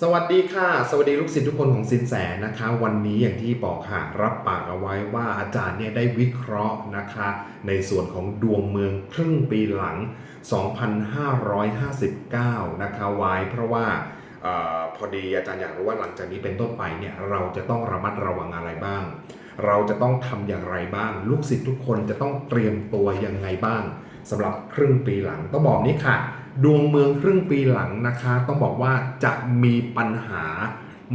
สวัสดีค่ะ สวัสดีลูกศิษย์ทุกคนของสินแสนะคะ วันนี้อย่างที่บอกค่ะรับปากเอาไว้ว่าอาจารย์เนี่ยได้วิเคราะห์นะคะ ในส่วนของดวงเมืองครึ่งปีหลัง 2559 นะคะไว้เพราะว่าออพอดีอาจารย์อยากรู้ว่าหลังจากนี้เป็นต้นไปเนี่ยเราจะต้องระมัดระวังอะไรบ้าง เราจะต้องทำอย่างไรบ้าง ลูกศิษย์ทุกคนจะต้องเตรียมตัวยังไงบ้างสำหรับครึ่งปีหลังต้องบอกนี้ค่ะ ดวงเมืองครึ่งปีหลังนะคะ ต้องบอกว่าจะมีปัญหา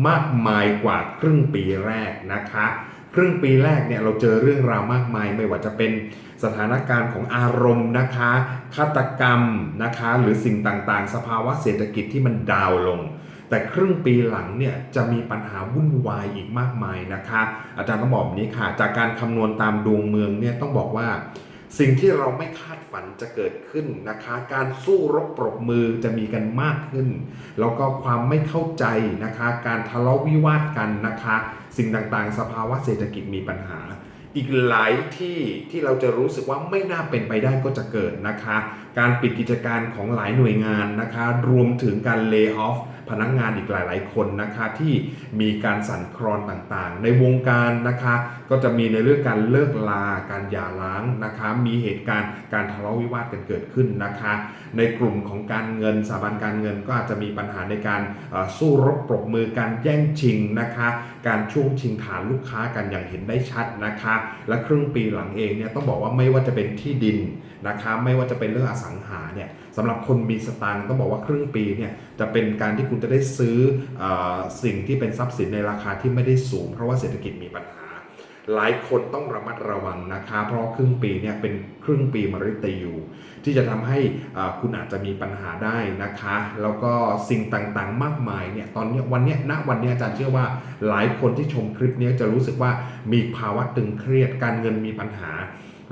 มากมายกว่าครึ่งปีแรกนะคะครึ่งปีแรกเนี่ยเราเจอเรื่องราวมากมาย ไม่ว่าจะเป็นสถานการณ์ของอารมณ์นะคะฆาตกรรมนะคะหรือสิ่งต่างๆ สภาวะเศรษฐกิจที่มันดาวลง แต่ครึ่งปีหลังเนี่ยจะมีปัญหาวุ่นวายอีกมากมายนะคะ อาจารย์ต้องบอกนี้ค่ะ จากการคำนวณตามดวงเมืองเนี่ยต้องบอกว่า สิ่งที่เราไม่คาดฝันจะเกิดขึ้นนะคะ การสู้รบปรบมือจะมีกันมากขึ้น แล้วก็ความไม่เข้าใจนะคะ การทะเลาะวิวาทกันนะคะ สิ่งต่างๆ สภาวะเศรษฐกิจมีปัญหา อีกหลายที่ที่เราจะรู้สึกว่าไม่น่าเป็นไปได้ก็จะเกิดนะคะ การปิดกิจการของหลายหน่วยงานนะคะ รวมถึงการเลิกออฟ พนักงานอีกหลาย ๆ คนนะคะที่มีการสั่นคลอนต่างๆ ในวงการนะคะก็จะมีในเรื่องการเลิกลาการหย่าร้างนะคะมีเหตุการณ์การทะเลาะวิวาทกันเกิดขึ้นนะคะในกลุ่มของการเงินสถาบันการเงินก็อาจจะมีปัญหาในการสู้รบปรบมือการแย่งชิงนะคะ การช่วงชิงฐานลูกค้ากันอย่างเห็นได้ชัดนะคะ และครึ่งปีหลังเองเนี่ยต้องบอกว่าไม่ว่าจะเป็นที่ดินนะคะไม่ว่าจะเป็นเรื่องอสังหาเนี่ยสำหรับคนมีสตางค์ต้องบอกว่าครึ่งปีเนี่ยจะเป็นการที่คุณจะได้ซื้ออสิ่งที่เป็นทรัพย์สินในราคาที่ไม่ได้สูง เพราะว่าเศรษฐกิจมีปัญหา หลายคนต้องระมัดระวังนะคะ เพราะครึ่งปีเนี่ยเป็นครึ่งปีมฤตยูที่จะทำให้คุณอาจจะมีปัญหาได้นะคะ แล้วก็สิ่งต่างๆมากมายเนี่ยตอนนี้วันเนี้ยณวันเนี้ยอาจารย์เชื่อว่าหลายคนที่ชมคลิปนี้จะรู้สึกว่ามีภาวะตึงเครียดการเงินมีปัญหา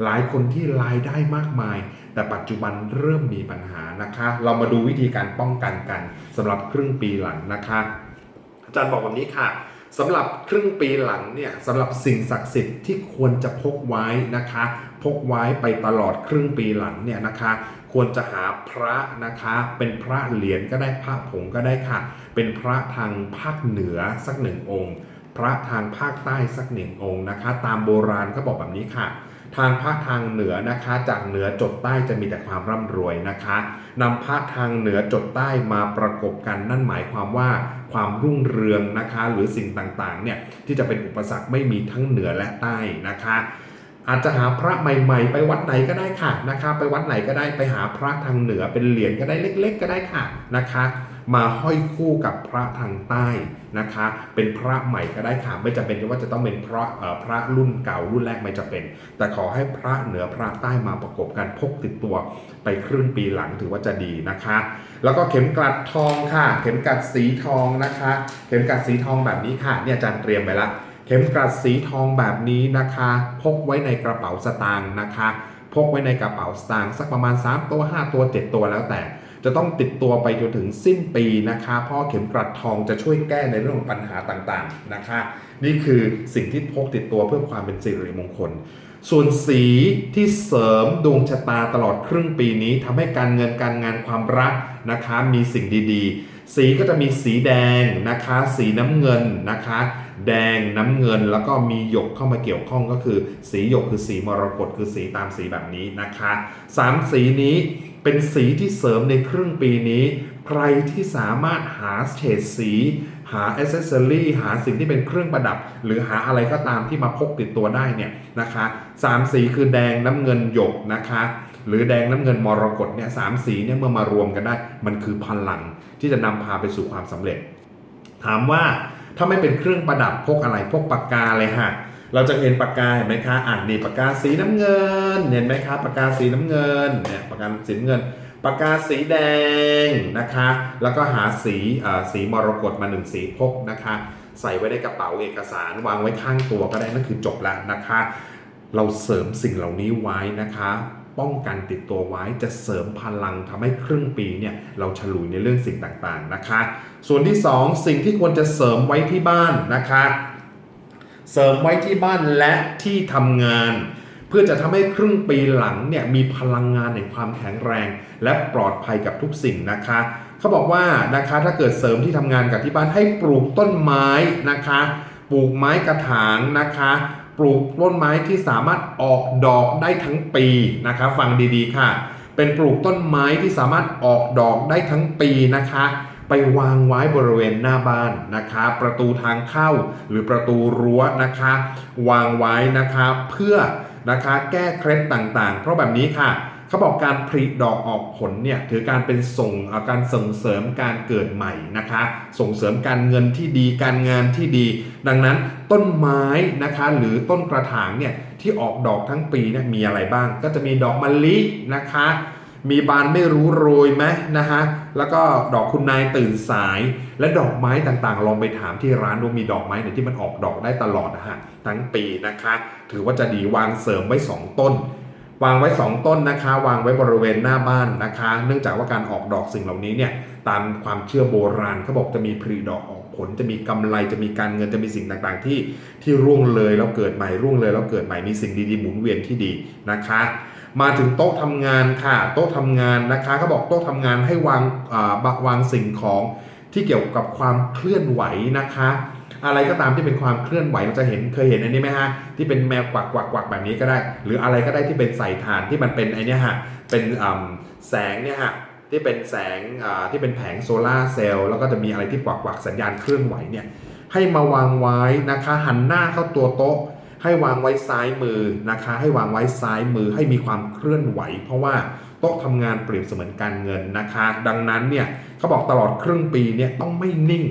หลายคนที่รายได้มากมาย แต่ปัจจุบันเริ่มมีปัญหานะคะ เรามาดูวิธีการป้องกันกันสำหรับครึ่งปีหลังนะคะ อาจารย์บอกแบบนี้ค่ะ สำหรับครึ่งปีหลังเนี่ยสำหรับสิ่งศักดิ์สิทธิ์ที่ควรจะพกไว้นะคะ พกไว้ไปตลอดครึ่งปีหลังเนี่ยนะคะ ควรจะหาพระนะคะ เป็นพระเหรียญก็ได้พระผงก็ได้ค่ะ เป็นพระทางภาคเหนือสักหนึ่งองค์ พระทางภาคใต้สักหนึ่งองค์นะคะ ตามโบราณก็บอกแบบนี้ค่ะ ทางภาคทางเหนือนะคะ จากเหนือจดใต้จะมีแต่ความร่ำรวยนะคะนำภาคทางเหนือจดใต้มาประกบกันนั่นหมายความว่าความรุ่งเรืองนะคะ หรือสิ่งต่างๆเนี่ยที่จะเป็นอุปสรรคไม่มีทั้งเหนือและใต้นะคะอาจจะหาพระใหม่ ๆ ไปวัดไหนก็ได้ค่ะนะคะ ไปวัดไหนก็ได้ไปหาพระทางเหนือเป็นเหรียญก็ได้เล็ก ๆ ก็ได้ค่ะนะคะ มาห้อยคู่กับพระทางใต้นะคะ เป็นพระใหม่ก็ได้ค่ะไม่จำเป็นว่าจะต้องเป็นพระพระรุ่นเก่ารุ่นแรกไม่จำเป็น แต่ขอให้พระเหนือพระใต้มาประกบกันพกติดตัวไปครึ่งปีหลังถือว่าจะดีนะคะ แล้วก็เข็มกลัดทองค่ะ เข็มกลัดสีทองนะคะ เข็มกลัดสีทองแบบนี้ค่ะเนี่ยอาจารย์เตรียมไปละเข็มกลัดสีทองแบบนี้นะคะ พกไว้ในกระเป๋าสตางค์นะคะ พกไว้ในกระเป๋าสตางค์สักประมาณ 3 ตัว 5 ตัว 7 ตัวแล้วแต่ จะต้องติดตัวไปจนถึงสิ้นปีนะคะเพราะเข็มกลัดทองจะช่วยแก้ในเรื่องของปัญหาต่างๆนะคะ นี่คือสิ่งที่พกติดตัวเพื่อความเป็นสิริมงคล ส่วนสีที่เสริมดวงชะตาตลอดครึ่งปีนี้ทำให้การเงินการงานความรักนะคะมีสิ่งดีๆ สีก็จะมีสีแดงนะคะ สีน้ำเงินนะคะ แดงน้ำเงินแล้วก็มีหยกเข้ามาเกี่ยวข้องก็คือ สีหยกคือสีมรกตคือสีตามสีแบบนี้นะคะสามสีนี้ เป็นสีที่เสริมในครึ่งปีนี้ ใครที่สามารถหาเฉดสี หาอ c เซสซอรี่หาสิ่งที่เป็นเครื่องประดับ หรือหาอะไรก็ตามที่มาพกติดตัวได้เนี่ยนะคะสามสีคือแดงน้ำเงินหยกนะคะหรือแดงน้ำเงินมรกตเนี่ยสามสีเนี่ยเมื่อมารวมกันได้ มันคือพลังที่จะนำพาไปสู่ความสำเร็จ ถามว่าถ้าไม่เป็นเครื่องประดับพกอะไรพกปากกาเลยฮะ เราจะเห็นปากกาเห็นไหมคะอ่านี่ปากกาสีน้ำเงิน เห็นไหมคะปากกาสีน้ำเงินเนี่ยปากกาสีน้ำเงิน ปากกาสีแดงนะคะ แล้วก็หาสีเอ่อสีมรกตมาหนึ่งสีพกนะคะ ใส่ไว้ในกระเป๋าเอกสารวางไว้ข้างตัวก็ได้นั่นคือจบแล้วนะคะ เราเสริมสิ่งเหล่านี้ไว้นะคะป้องกันติดตัวไว้จะเสริมพลังทำให้ครึ่งปีเนี่ยเราฉลุยในเรื่องสิ่งต่างๆนะคะ ส่วนที่ 2 สิ่งที่ควรจะเสริมไว้ที่บ้านนะคะ เสริมไว้ที่บ้านและที่ทำงาน เพื่อจะทำให้ครึ่งปีหลังเนี่ยมีพลังงานแห่งความแข็งแรง และปลอดภัยกับทุกสิ่งนะคะเขาบอกว่านะคะถ้าเกิดเสริมที่ทำงานกับที่บ้านให้ปลูกต้นไม้นะคะ ปลูกไม้กระถางนะคะ ปลูกต้นไม้ที่สามารถออกดอกได้ทั้งปีนะคะ ฟังดีๆค่ะ เป็นปลูกต้นไม้ที่สามารถออกดอกได้ทั้งปีนะคะ ไปวางไว้บริเวณหน้าบ้านนะคะ ประตูทางเข้าหรือประตูรั้วนะคะ วางไว้นะคะเพื่อนะคะแก้เคล็ดต่างๆ เพราะแบบนี้ค่ะเขาบอกการผลิดอกออกผลเนี่ยถือการเป็นส่งการส่งเสริมการเกิดใหม่นะคะ ส่งเสริมการเงินที่ดีการงานที่ดี ดังนั้นต้นไม้นะคะหรือต้นกระถางเนี่ยที่ออกดอกทั้งปีเนี่ยมีอะไรบ้าง ก็จะมีดอกมะลินะคะ มีบานไม่รู้โรยไหมนะฮะ แล้วก็ดอกคุณนายตื่นสาย และดอกไม้ต่างๆ ลองไปถามที่ร้านดูมีดอกไม้ไหนที่มันออกดอกได้ตลอดนะฮะทั้งปีนะคะ ถือว่าจะดีวางเสริมไว้ 2 ต้น วางไว้ 2 ต้นนะคะ วางไว้บริเวณหน้าบ้านนะคะ เนื่องจากว่าการออกดอกสิ่งเหล่านี้เนี่ยตามความเชื่อโบราณเขาบอกจะมีผลดอกออกผลจะมีกำไรจะมีการเงินจะมีสิ่งต่างๆ ที่ที่ร่วงเลยแล้วเกิดใหม่ร่วงเลยแล้วเกิดใหม่มีสิ่งดีๆหมุนเวียนที่ดีนะคะ มาถึงโต๊ะทำงานค่ะ โต๊ะทำงานนะคะเขาบอกโต๊ะทำงานให้วางอ่าวางสิ่งของที่เกี่ยวกับความเคลื่อนไหวนะคะ อะไรก็ตามที่เป็นความเคลื่อนไหวเราจะเห็นเคยเห็นอันนี้ไหมฮะที่เป็นแมวกวักกวักกวักแบบนี้ก็ได้ หรืออะไรก็ได้ที่เป็นใส่ถ่านที่มันเป็นไอเนี้ยฮะเป็นแสงเนี่ยฮะที่เป็นแสงที่เป็นแผงโซลาเซลล์แล้วก็จะมีอะไรที่กวักกวักสัญญาณเคลื่อนไหวเนี่ยให้มาวางไว้นะคะหันหน้าเข้าตัวโต๊ะ ให้วางไว้ซ้ายมือนะคะ ให้วางไว้ซ้ายมือให้มีความเคลื่อนไหว เพราะว่าโต๊ะทำงานเปรียบเสมือนการเงินนะคะ ดังนั้นเนี่ยเขาบอกตลอดครึ่งปีเนี่ยต้องไม่นิ่ง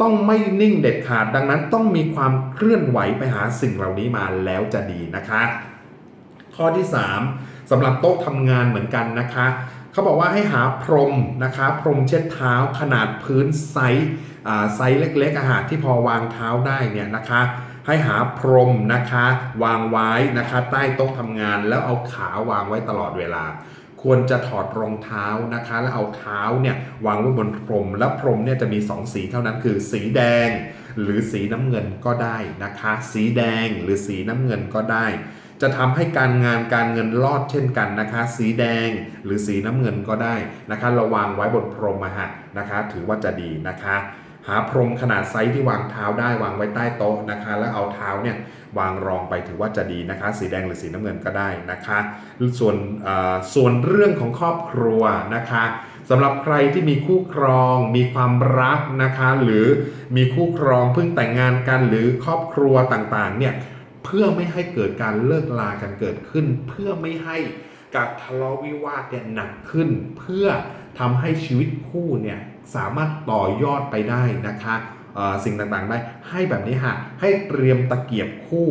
ต้องไม่นิ่งเด็ดขาด ดังนั้นต้องมีความเคลื่อนไหวไปหาสิ่งเหล่านี้มาแล้วจะดีนะคะ ข้อที่ 3สำหรับโต๊ะทำงานเหมือนกันนะคะเขาบอกว่าให้หาพรมนะคะพรมเช็ดเท้าขนาดพื้นไซส์อ่าไซส์เล็กๆอาหารที่พอวางเท้าได้เนี่ยนะคะ ให้หาพรมนะคะ วางไว้นะคะใต้โต๊ะทำงานแล้วเอาขาวางไว้ตลอดเวลา ควรจะถอดรองเท้านะคะ แล้วเอาเท้าเนี่ยวางไว้บนพรม และพรมเนี่ยจะมี 2 สีเท่านั้นคือสีแดง หรือสีน้ำเงินก็ได้นะคะ สีแดงหรือสีน้ำเงินก็ได้จะทำให้การงานการเงินรอดเช่นกันนะคะ สีแดงหรือสีน้ำเงินก็ได้นะคะเราวางไว้บนพรมอะฮะนะคะ ถือว่าจะดีนะคะ หาพรมขนาดไซส์ที่วางเท้าได้วางไว้ใต้โต๊ะนะคะ แล้วเอาเท้าเนี่ยวางรองไปถือว่าจะดีนะคะ สีแดงหรือสีน้ำเงินก็ได้นะคะ ส่วนส่วนเรื่องของครอบครัวนะคะสำหรับใครที่มีคู่ครองมีความรักนะคะ หรือมีคู่ครองเพิ่งแต่งงานกันหรือครอบครัวต่างๆเนี่ยเพื่อไม่ให้เกิดการเลิกลากันเกิดขึ้น เพื่อไม่ให้การทะเลาะวิวาทเนี่ยหนักขึ้น เพื่อทำให้ชีวิตคู่เนี่ย สามารถต่อยอดไปได้นะคะสิ่งต่างๆได้ให้แบบนี้ฮะให้เตรียมตะเกียบคู่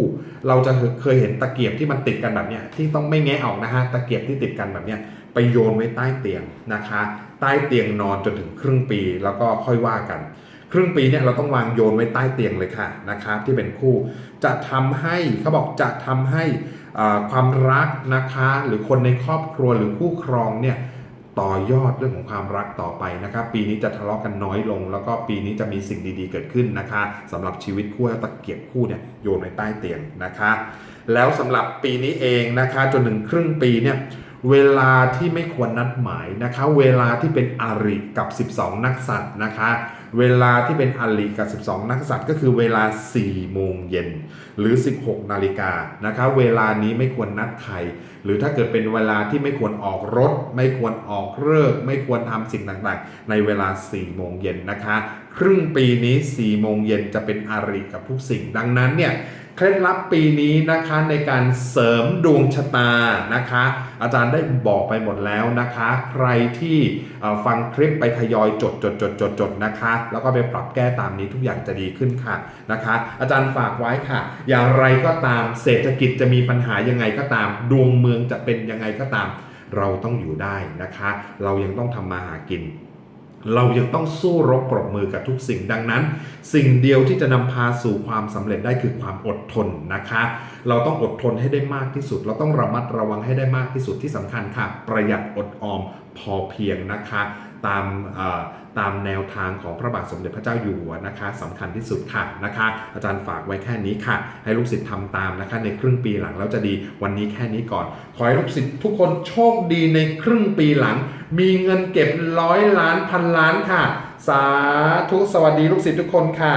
เราจะเคยเห็นตะเกียบที่มันติดกันแบบเนี้ยที่ต้องไม่แงะออกนะฮะตะเกียบที่ติดกันแบบเนี้ยไปโยนไว้ใต้เตียงนะคะ ใต้เตียงนอนจนถึงครึ่งปีแล้วก็ค่อยว่ากัน ครึ่งปีเนี่ยเราต้องวางโยนไว้ใต้เตียงเลยค่ะนะครับที่เป็นคู่ จะทำให้เขาบอกจะทำให้ความรักนะคะ หรือคนในครอบครัวหรือคู่ครองเนี่ย ต่อยอดเรื่องของความรักต่อไปนะครับ ปีนี้จะทะเลาะกันน้อยลง แล้วก็ปีนี้จะมีสิ่งดีๆเกิดขึ้นนะคะสำหรับชีวิตคู่ตะเกียบคู่เนี่ยโยนไว้ใต้เตียงนะคะ แล้วสำหรับปีนี้เองนะคะจนถึงครึ่งปีเนี่ยเวลาที่ไม่ควรนัดหมายนะคะ เวลาที่เป็นอาริกับ 12 นักสัตว์นะคะ เวลาที่เป็นอาริกับ 12 นักสัตว์ก็คือเวลา 4 โมงเย็นหรือ 16 นาฬิกานะครับเวลานี้ไม่ควรนัดใคร หรือถ้าเกิดเป็นเวลาที่ไม่ควรออกรถ ไม่ควรออกเลิก ไม่ควรทำสิ่งต่างๆ ในเวลา 4 โมงเย็นนะคะ ครึ่งปีนี้ 4 โมงเย็นจะเป็นอาริกับทุกสิ่งดังนั้นเนี่ย เคล็ดลับปีนี้นะคะในการเสริมดวงชะตานะคะ อาจารย์ได้บอกไปหมดแล้วนะคะ ใครที่ฟังคลิปไปทยอยจดจดจดจดจดนะคะ แล้วก็ไปปรับแก้ตามนี้ทุกอย่างจะดีขึ้นค่ะนะคะ อาจารย์ฝากไว้ค่ะ อย่างไรก็ตามเศรษฐกิจจะมีปัญหายังไงก็ตาม ดวงเมืองจะเป็นยังไงก็ตาม เราต้องอยู่ได้นะคะ เรายังต้องทำมาหากิน เรายังต้องสู้รบปรบมือกับทุกสิ่งดังนั้น สิ่งเดียวที่จะนำพาสู่ความสำเร็จได้คือความอดทนนะคะ เราต้องอดทนให้ได้มากที่สุด เราต้องระมัดระวังให้ได้มากที่สุดที่สำคัญค่ะ ประหยัดอดออมพอเพียงนะคะ ตาม ตามแนวทางของพระบาทสมเด็จพระเจ้าอยู่หัวนะคะสำคัญที่สุดค่ะนะคะ อาจารย์ฝากไว้แค่นี้ค่ะ ให้ลูกศิษย์ทำตามนะคะ ในครึ่งปีหลังแล้วจะดีวันนี้แค่นี้ก่อน ขอให้ลูกศิษย์ทุกคนโชคดีในครึ่งปีหลัง มีเงินเก็บร้อยล้านพันล้านค่ะ สาธุสวัสดีลูกศิษย์ทุกคนค่ะ